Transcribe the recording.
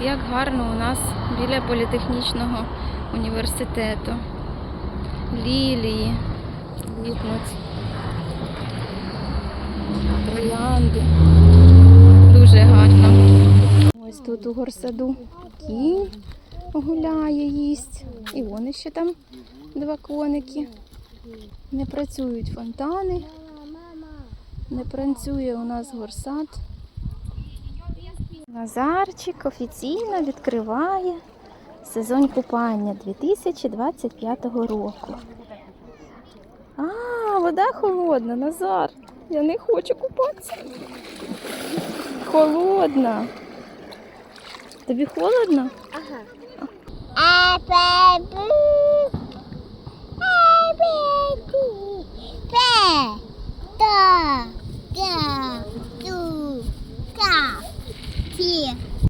Як гарно у нас біля політехнічного університету. Лілії квітнуть. Троянди. Дуже гарно. Ось тут у горсаду кінь гуляє, їсть. І вони ще там два коники. Не працюють фонтани. Не працює у нас горсад. Назарчик офіційно відкриває сезон купання 2025 року. А, вода холодна, Назар. Я не хочу купатися. Холодна. Тобі холодно? А 咦。